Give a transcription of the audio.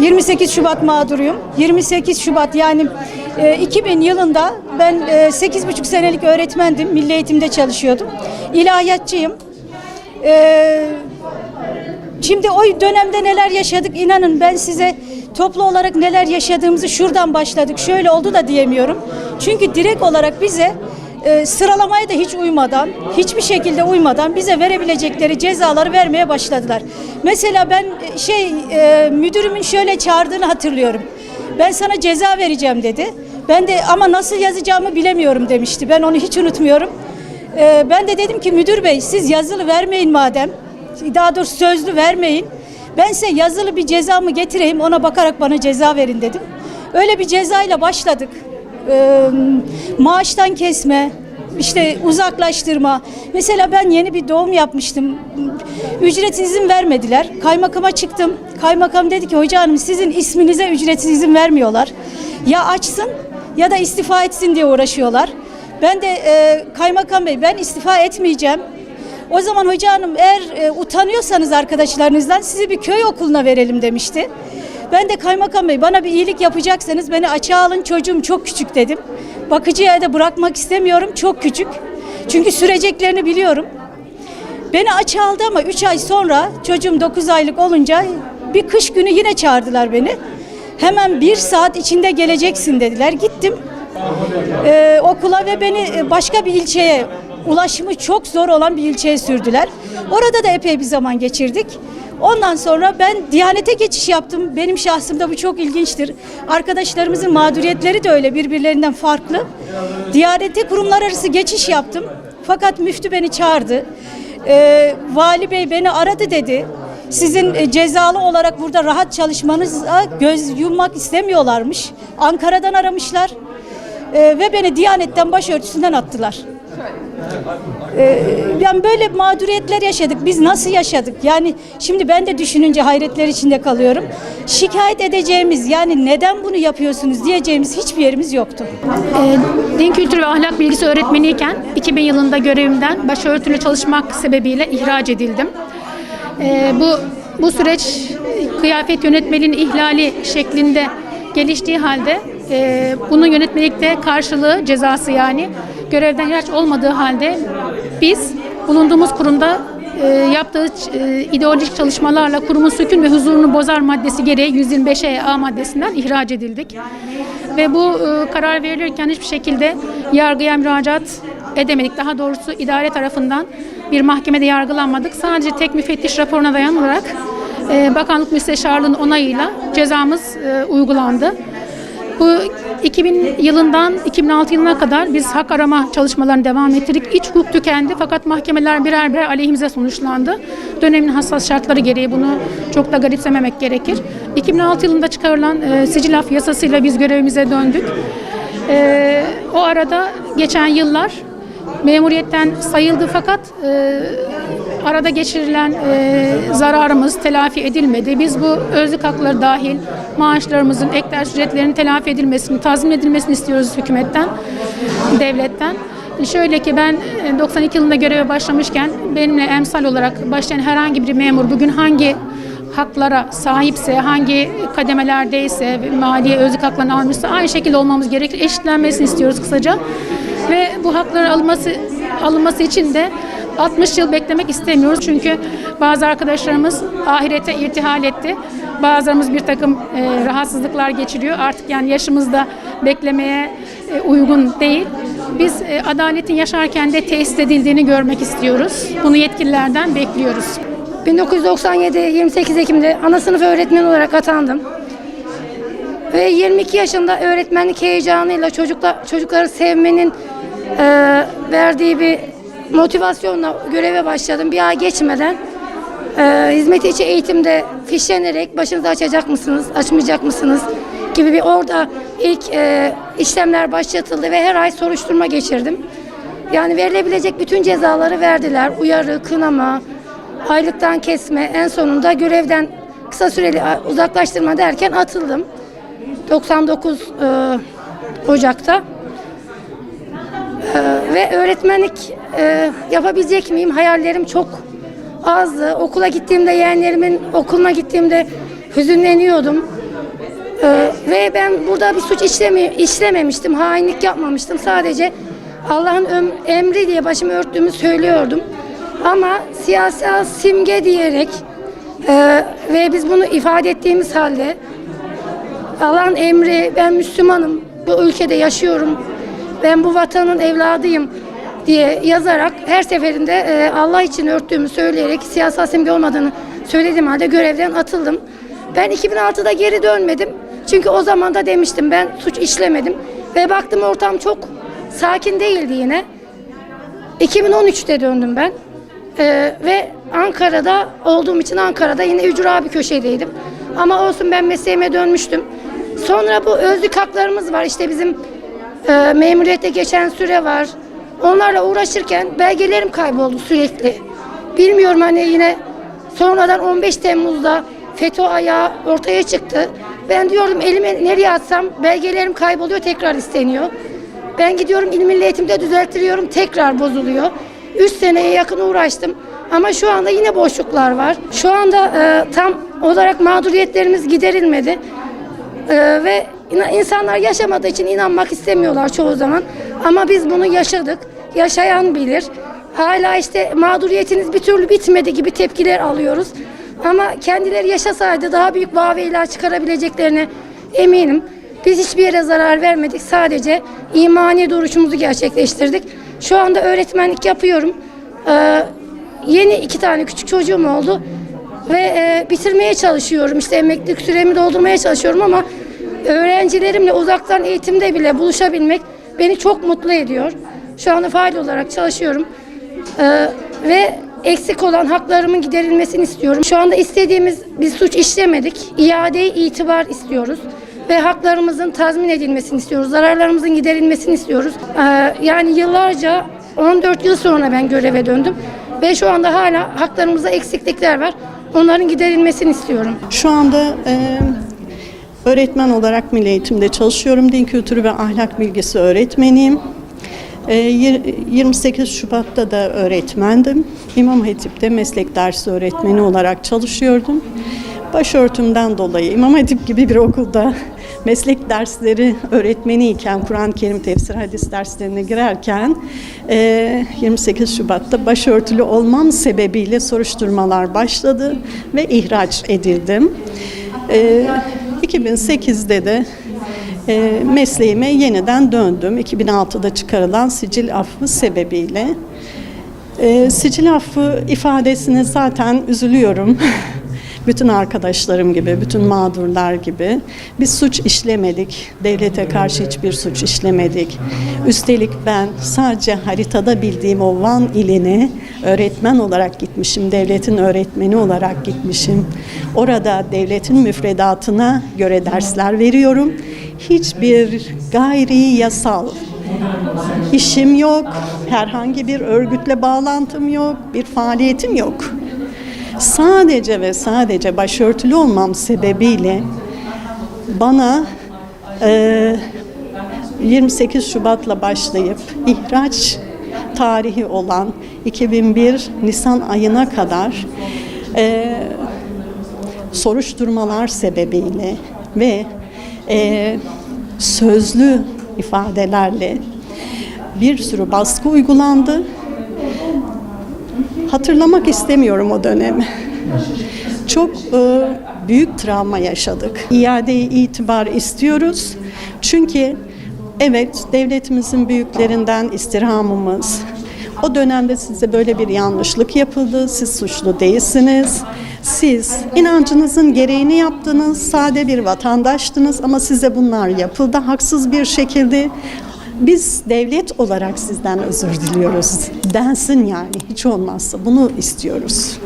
28 Şubat mağduruyum. 28 Şubat yani e, 2000 yılında ben e, 8,5 senelik öğretmendim. Milli eğitimde çalışıyordum. İlahiyatçıyım. E, Şimdi o dönemde neler yaşadık inanın ben size toplu olarak neler yaşadığımızı şuradan başladık. Şöyle oldu da diyemiyorum. Çünkü direkt olarak bize e, sıralamaya da hiç uymadan, hiçbir şekilde uymadan bize verebilecekleri cezaları vermeye başladılar. Mesela ben e, şey e, müdürümün şöyle çağırdığını hatırlıyorum. Ben sana ceza vereceğim dedi. Ben de ama nasıl yazacağımı bilemiyorum demişti. Ben onu hiç unutmuyorum. E, ben de dedim ki müdür bey siz yazılı vermeyin madem daha doğrusu sözlü vermeyin. Ben size yazılı bir cezamı getireyim ona bakarak bana ceza verin dedim. Öyle bir cezayla başladık. Ee, maaştan kesme, işte uzaklaştırma. Mesela ben yeni bir doğum yapmıştım. Ücretsiz izin vermediler. Kaymakama çıktım. Kaymakam dedi ki hoca hanım sizin isminize ücretsiz izin vermiyorlar. Ya açsın ya da istifa etsin diye uğraşıyorlar. Ben de e, kaymakam bey ben istifa etmeyeceğim. O zaman hoca hanım eğer e, utanıyorsanız arkadaşlarınızdan sizi bir köy okuluna verelim demişti. Ben de kaymakam bey bana bir iyilik yapacaksanız beni açığa alın çocuğum çok küçük dedim. Bakıcıya da bırakmak istemiyorum çok küçük. Çünkü süreceklerini biliyorum. Beni açığa aldı ama 3 ay sonra çocuğum 9 aylık olunca bir kış günü yine çağırdılar beni. Hemen bir saat içinde geleceksin dediler. Gittim e, okula ve beni e, başka bir ilçeye ulaşımı çok zor olan bir ilçeye sürdüler. Orada da epey bir zaman geçirdik. Ondan sonra ben Diyanete geçiş yaptım. Benim şahsımda bu çok ilginçtir. Arkadaşlarımızın mağduriyetleri de öyle birbirlerinden farklı. Diyanete kurumlar arası geçiş yaptım. Fakat müftü beni çağırdı. Ee, vali bey beni aradı dedi. Sizin e, cezalı olarak burada rahat çalışmanıza göz yummak istemiyorlarmış. Ankara'dan aramışlar. Ee, ve beni Diyanet'ten başörtüsünden attılar. Ee, yani böyle mağduriyetler yaşadık. Biz nasıl yaşadık? Yani şimdi ben de düşününce hayretler içinde kalıyorum. Şikayet edeceğimiz yani neden bunu yapıyorsunuz diyeceğimiz hiçbir yerimiz yoktu. Ee, Din kültürü ve ahlak bilgisi öğretmeniyken 2000 yılında görevimden başörtülü çalışmak sebebiyle ihraç edildim. Ee, bu bu süreç kıyafet yönetmeliğinin ihlali şeklinde geliştiği halde e, bunun yönetmelikte karşılığı cezası yani görevden ihraç olmadığı halde biz bulunduğumuz kurumda e, yaptığı e, ideolojik çalışmalarla kurumun sükun ve huzurunu bozar maddesi gereği 125 A maddesinden ihraç edildik. Ve bu e, karar verilirken hiçbir şekilde yargıya müracaat edemedik. Daha doğrusu idare tarafından bir mahkemede yargılanmadık. Sadece tek müfettiş raporuna dayanılarak e, bakanlık müsteşarlığının onayıyla cezamız e, uygulandı. Bu 2000 yılından 2006 yılına kadar biz hak arama çalışmalarını devam ettirdik. İç hukuk tükendi fakat mahkemeler birer birer aleyhimize sonuçlandı. Dönemin hassas şartları gereği bunu çok da garipsememek gerekir. 2006 yılında çıkarılan e, sicil af yasasıyla biz görevimize döndük. E, o arada geçen yıllar memuriyetten sayıldı fakat e, arada geçirilen e, zararımız telafi edilmedi. Biz bu özlük hakları dahil maaşlarımızın, ek ders ücretlerinin telafi edilmesini, tazmin edilmesini istiyoruz hükümetten, devletten. Şöyle ki ben e, 92 yılında göreve başlamışken benimle emsal olarak başlayan herhangi bir memur bugün hangi haklara sahipse, hangi kademelerdeyse, maliye özlük haklarını almışsa aynı şekilde olmamız gerekir. Eşitlenmesini istiyoruz kısaca. Ve bu hakların alınması, alınması için de 60 yıl beklemek istemiyoruz. Çünkü bazı arkadaşlarımız ahirete irtihal etti. Bazılarımız bir takım e, rahatsızlıklar geçiriyor. Artık yani yaşımızda beklemeye e, uygun değil. Biz e, adaletin yaşarken de tesis edildiğini görmek istiyoruz. Bunu yetkililerden bekliyoruz. 1997 28 Ekim'de ana sınıf öğretmeni olarak atandım. Ve 22 yaşında öğretmenlik heyecanıyla çocuklar çocukları sevmenin e, verdiği bir motivasyonla göreve başladım. Bir ay geçmeden e, hizmet içi eğitimde fişlenerek başınızı açacak mısınız, açmayacak mısınız gibi bir orada ilk e, işlemler başlatıldı ve her ay soruşturma geçirdim. Yani verilebilecek bütün cezaları verdiler. Uyarı, kınama, aylıktan kesme, en sonunda görevden kısa süreli uzaklaştırma derken atıldım. 99 e, Ocak'ta. E, ve öğretmenlik e, yapabilecek miyim? Hayallerim çok azdı. Okula gittiğimde yeğenlerimin okuluna gittiğimde hüzünleniyordum. Ee, ve ben burada bir suç işlemi, işlememiştim, hainlik yapmamıştım. Sadece Allah'ın emri diye başımı örttüğümü söylüyordum. Ama siyasal simge diyerek e, ve biz bunu ifade ettiğimiz halde Allah'ın emri, ben Müslümanım, bu ülkede yaşıyorum, ben bu vatanın evladıyım diye yazarak her seferinde e, Allah için örttüğümü söyleyerek siyasal simge olmadığını söylediğim halde görevden atıldım. Ben 2006'da geri dönmedim. Çünkü o zaman da demiştim ben suç işlemedim. Ve baktım ortam çok sakin değildi yine. 2013'te döndüm ben. Ee, ve Ankara'da olduğum için Ankara'da yine ücra bir köşedeydim. Ama olsun ben mesleğime dönmüştüm. Sonra bu özlük haklarımız var. İşte bizim e, memuriyette geçen süre var. Onlarla uğraşırken belgelerim kayboldu sürekli. Bilmiyorum hani yine sonradan 15 Temmuz'da FETÖ ayağı ortaya çıktı. Ben diyordum elimi nereye atsam belgelerim kayboluyor tekrar isteniyor. Ben gidiyorum İl Milli Eğitim'de düzelttiriyorum tekrar bozuluyor. 3 seneye yakın uğraştım ama şu anda yine boşluklar var. Şu anda e, tam olarak mağduriyetlerimiz giderilmedi. E, ve insanlar yaşamadığı için inanmak istemiyorlar çoğu zaman. Ama biz bunu yaşadık. Yaşayan bilir. Hala işte mağduriyetiniz bir türlü bitmedi gibi tepkiler alıyoruz. Ama kendileri yaşasaydı daha büyük vaveyiler çıkarabileceklerine eminim. Biz hiçbir yere zarar vermedik. Sadece imani duruşumuzu gerçekleştirdik. Şu anda öğretmenlik yapıyorum. Ee, yeni iki tane küçük çocuğum oldu. Ve e, bitirmeye çalışıyorum. İşte emeklilik süremi doldurmaya çalışıyorum ama öğrencilerimle uzaktan eğitimde bile buluşabilmek beni çok mutlu ediyor. Şu anda faal olarak çalışıyorum. Ee, ve eksik olan haklarımın giderilmesini istiyorum. Şu anda istediğimiz bir suç işlemedik. İade itibar istiyoruz ve haklarımızın tazmin edilmesini istiyoruz. Zararlarımızın giderilmesini istiyoruz. Ee, yani yıllarca 14 yıl sonra ben göreve döndüm ve şu anda hala haklarımızda eksiklikler var. Onların giderilmesini istiyorum. Şu anda e, öğretmen olarak Milli Eğitim'de çalışıyorum. Din kültürü ve ahlak bilgisi öğretmeniyim. E, yir- 28 Şubat'ta da öğretmendim. İmam Hatip'te meslek dersi öğretmeni olarak çalışıyordum. Başörtümden dolayı İmam Hatip gibi bir okulda meslek dersleri öğretmeniyken, Kur'an-ı Kerim tefsir hadis derslerine girerken e, 28 Şubat'ta başörtülü olmam sebebiyle soruşturmalar başladı ve ihraç edildim. E, 2008'de de e, mesleğime yeniden döndüm. 2006'da çıkarılan sicil affı sebebiyle. E, sicil affı ifadesine zaten üzülüyorum. bütün arkadaşlarım gibi, bütün mağdurlar gibi. Biz suç işlemedik. Devlete karşı hiçbir suç işlemedik. Üstelik ben sadece haritada bildiğim o Van iline öğretmen olarak gitmişim. Devletin öğretmeni olarak gitmişim. Orada devletin müfredatına göre dersler veriyorum. Hiçbir gayri yasal işim yok. Herhangi bir örgütle bağlantım yok. Bir faaliyetim yok. Sadece ve sadece başörtülü olmam sebebiyle bana e, 28 Şubat'la başlayıp ihraç tarihi olan 2001 Nisan ayına kadar e, soruşturmalar sebebiyle ve e, sözlü ifadelerle bir sürü baskı uygulandı. Hatırlamak istemiyorum o dönemi. Çok e, büyük travma yaşadık. İade-i itibar istiyoruz. Çünkü evet devletimizin büyüklerinden istirhamımız, o dönemde size böyle bir yanlışlık yapıldı, siz suçlu değilsiniz. Siz inancınızın gereğini yaptınız, sade bir vatandaştınız ama size bunlar yapıldı haksız bir şekilde. Biz devlet olarak sizden özür diliyoruz. Densin yani hiç olmazsa bunu istiyoruz.